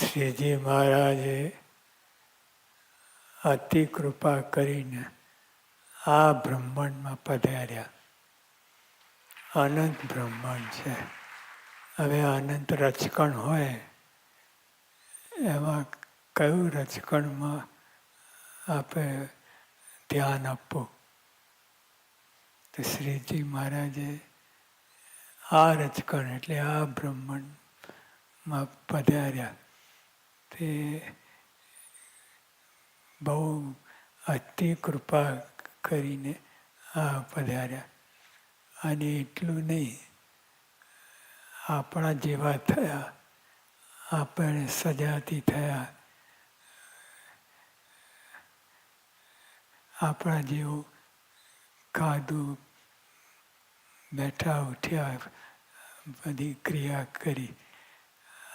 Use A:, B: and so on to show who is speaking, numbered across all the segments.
A: શ્રીજી મહારાજે અતિ કૃપા કરીને આ બ્રહ્માંડમાં પધાર્યા. અનંત બ્રહ્માંડ છે. હવે અનંત રચકણ હોય, એમાં કયું રચકણમાં આપણે ધ્યાન આપવું? તો શ્રીજી મહારાજે આ રચકણ એટલે આ બ્રહ્માંડમાં પધાર્યા. તે બહુ અતિ કૃપા કરીને આ પધાર્યા. અને એટલું નહીં, આપણા જેવા થયા આપણે સજાતી થયા, આપણા જેવું ખાધું બેઠા ઉઠ્યા, બધી ક્રિયા કરી,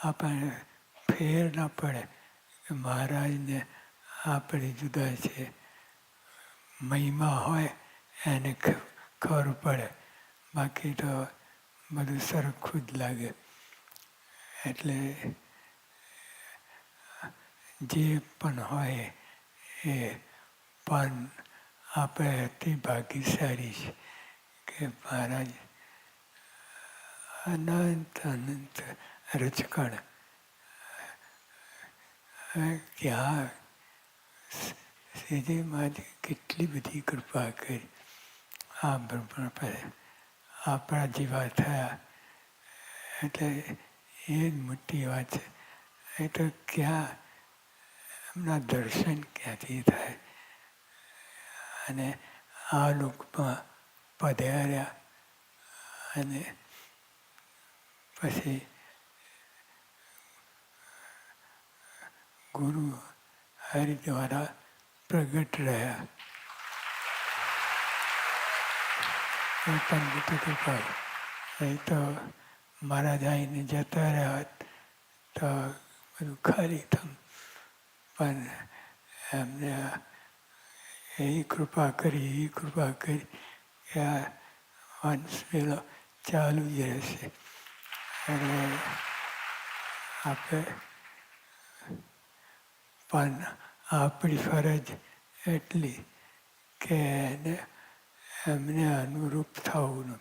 A: આપણને ફેર ના પડે. મહારાજને આપણે જુદા છે. મહિમા હોય એને ખબર પડે. બાકી તો બધું સરખું જ લાગે. એટલે જે પણ હોય એ પણ આપણે અતિ ભાગ્યશાળી છે કે મહારાજ અનંત અનંત રચકણ હવે ક્યાં સીધી મહારાજે કેટલી બધી કૃપા કરી. આ બ્રહ્મણ પર આપણા જેવા થયા. એટલે એ જ મોટી વાત છે. એ તો ક્યાં? એમના દર્શન ક્યાંથી થાય? અને આ લોકમાં પધાર્યા. અને પછી ગુરુ હરિ દ્વારા પ્રગટ રહ્યા. એ પણ મોટી કૃપા નહીં તો મહારાજ આવીને જતા રહ્યા તો બધું ખાલી થમ. પણ એમને એ કૃપા કરી, એ કૃપા કરી કે આ વંશ પેલો ચાલુ જ રહેશે. એટલે આપણે પણ આપણી ફરજ એટલી કે એમને અનુરૂપ થવું ન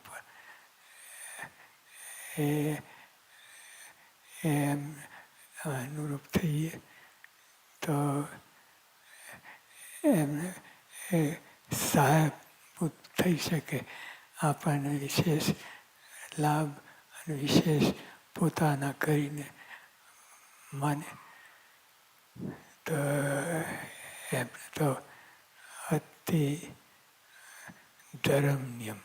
A: એ એમ અનુરૂપ થઈએ તો એમને એ સહાયભૂત થઈ શકે. આપણને વિશેષ લાભ અને વિશેષ પોતાના કરીને માને તો એમને તો અતિ ધર્મ નિયમ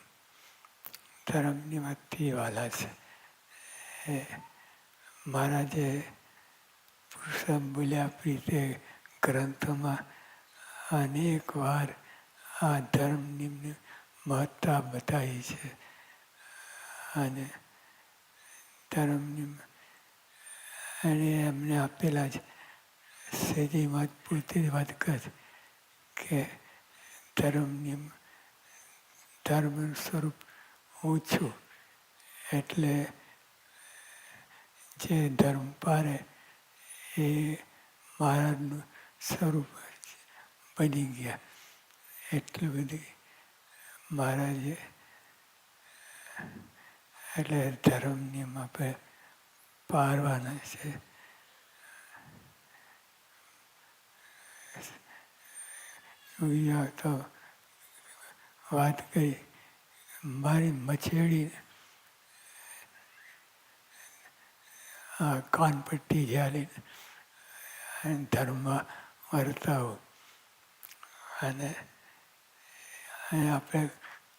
A: ધર્મ નિયમ અતિ વાલા છે એ મહારાજે પુરુષમ બોલ્યા પ્રીતે ગ્રંથોમાં અનેક વાર આ ધર્મ નિયમની મહત્તા બતાવી છે અને ધર્મ નિયમ અને એમને આપેલા છે સેજી વાત પૂરતી જ વાત કર કે ધર્મ નિયમ ધર્મનું સ્વરૂપ ઓછું એટલે જે ધર્મ પારે એ મહારાજનું સ્વરૂપ બની ગયા એટલું બધી મહારાજે એટલે ધર્મ નિયમ આપણે પારવાના છે જોઈએ તો વાત કરી. મારી મછેડી આ કાનપટ્ટી જ્યારે અને ધર્મમાં વર્તાવો અને આપણે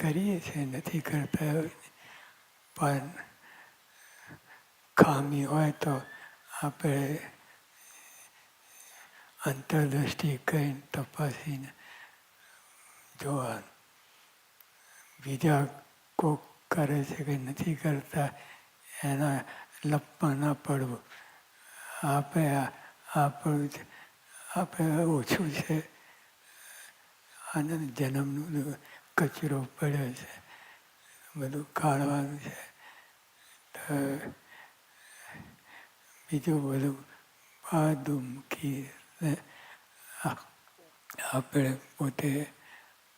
A: કરીએ છીએ, નથી કરતા પણ ખામી હોય તો આપણે અંતરદૃષ્ટિ કરીને તપાસીને જોવાનું. બીજા કોક કરે છે કે નથી કરતા, એના લપમાં ના પડવું. આપણે આપણું આપણે ઓછું છે. આનંદ જન્મનું કચરો પડ્યો છે. બધું કાઢવાનું છે. તો બીજું બધું પાદુ મૂકીને આપણે પોતે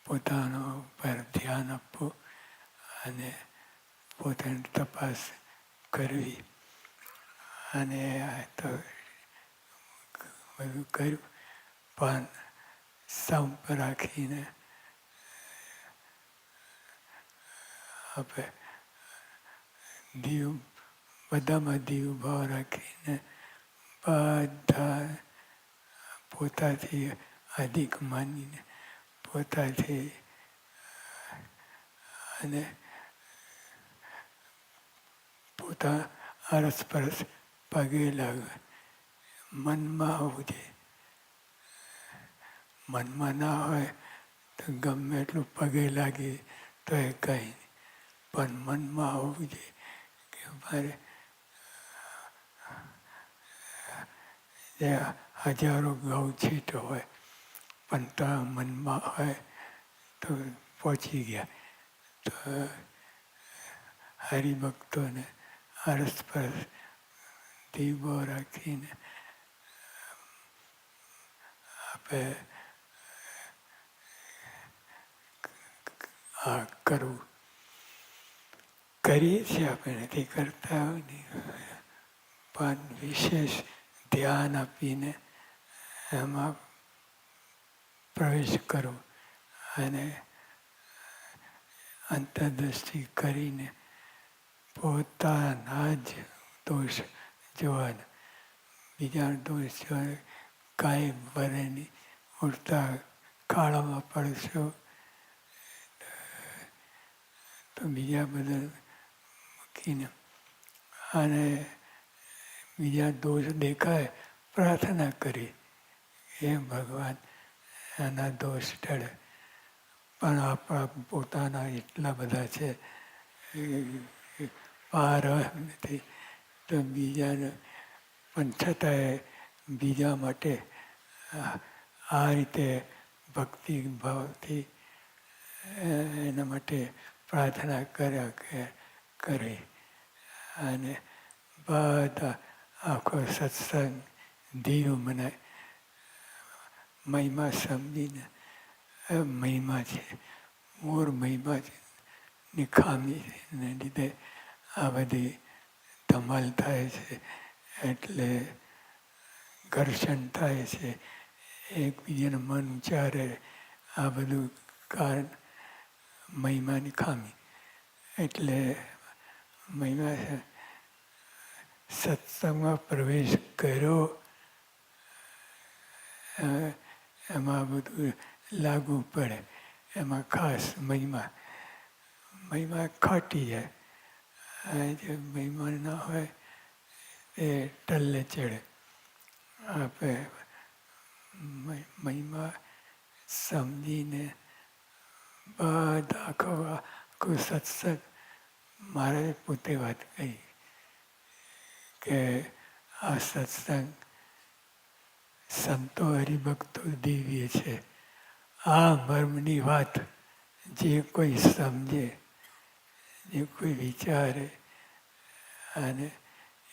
A: પોતાનો પર ધ્યાન આપવું અને પોતાની તપાસ કરવી. અને આ તો બધું કર્યું. પણ સંપ રાખીને આપણે દીવ, બધામાં દીવ ભાવ રાખીને બધા પોતાથી અધિક માનીને પોતાથી અને પોતા અરસપરસ પગે લાગે મનમાં હોવું જોઈએ મનમાં ના હોય તો ગમે એટલું પગે લાગે તો એ કંઈ પણ મનમાં હોવું જોઈએ કે મારે જે હજારો ગૌ છીટો હોય. તો મનમાં હોય તો પહોંચી ગયા. તો હરિભક્તોને અરસપરસ દીવો રાખીને આપણે આ કરવું. કરીએ છીએ આપણે, નથી કરતા પણ વિશેષ ધ્યાન આપીને એમાં પ્રવેશ કરો અને અંતરદ્રષ્ટિ કરીને પોતાના જ દોષ જોવાના. બીજા દોષ જોવા કાંઈ ભરે નહીં. ઉડતા કાળામાં પડશો. તો બીજા બધા મૂકીને અને બીજા દોષ દેખાય, પ્રાર્થના કરી. હે ભગવાન એના દોષ ટળે પણ આપણા પોતાના એટલા બધા છે પાર નથી. તો બીજાને, પણ છતાંય બીજા માટે, આ રીતે ભક્તિ ભાવથી એના માટે પ્રાર્થના કર્યા કે કરી. અને બધા આખો સત્સંગ ધીરું મને મહિમા સમજીને મહિમા છે મોર મહિમા છે ની ખામી છે એને લીધે આ બધી ધમાલ થાય છે, એટલે ઘર્ષણ થાય છે, એકબીજાનું મન ઉચ્ચારે, આ બધું કારણ મહિમાની ખામી એટલે મહિમા છે, સત્સંગમાં પ્રવેશ કર્યો એમાં બધું લાગુ પડે. એમાં ખાસ મહિમા. મહિમા ખાટી જાય જે મહિમા ના હોય, એ ટલ્લે ચડે. આપે મહિમા સમજીને બધા આખો આખું સત્સંગ મારે પોતે વાત કહી કે આ સત્સંગ સંતો હરિભક્તો દિવ્ય છે. આ મર્મની વાત જે કોઈ સમજે, જે કોઈ વિચારે અને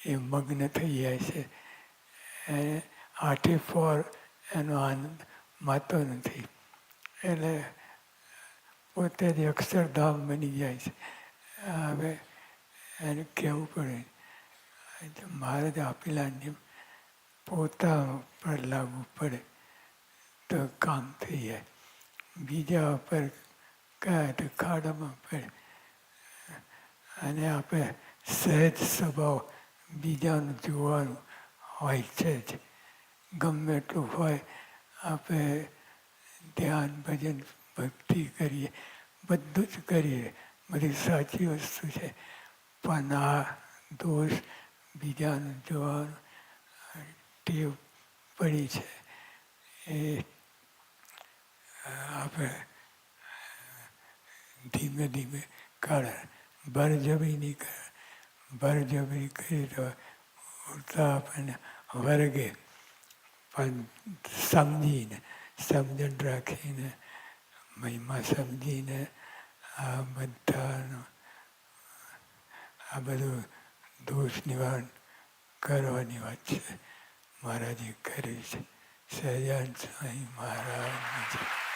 A: એ મગ્ન થઈ જાય છે. આઠે ફોર એનો આનંદ માતો નથી. એટલે પોતે જ અક્ષરધામ બની જાય છે. હવે એને કહેવું પડે મહારાજ આપેલા નિયમ પોતા પર લાગુ પડે તો કામ થઈ જાય. બીજા પર કાંઈ તો ખાડામાં પડે અને આપણે સહેજ સ્વભાવ બીજાનું જોવાનું હોય છે જ. ગમે એટલું હોય આપણે ધ્યાન, ભજન, ભક્તિ કરીએ, બધું જ કરીએ. બધી સાચી વસ્તુ છે. પણ આ દોષ બીજાનું જોવાનું ટેવ પડી છે. એ, આપણે, ધીમે ધીમે કાઢે બળજબરી નહીં કરે બળજબરી કરી તો ઉડતા આપણને વર્ગે. પણ સમજીને, સમજણ રાખીને, મહિમા સમજીને આ બધાનો, આ બધું દોષ નિવારણ કરવાની વાત છે. મહારાજે કરી છે. સહજાન સ્વામી મહારાજ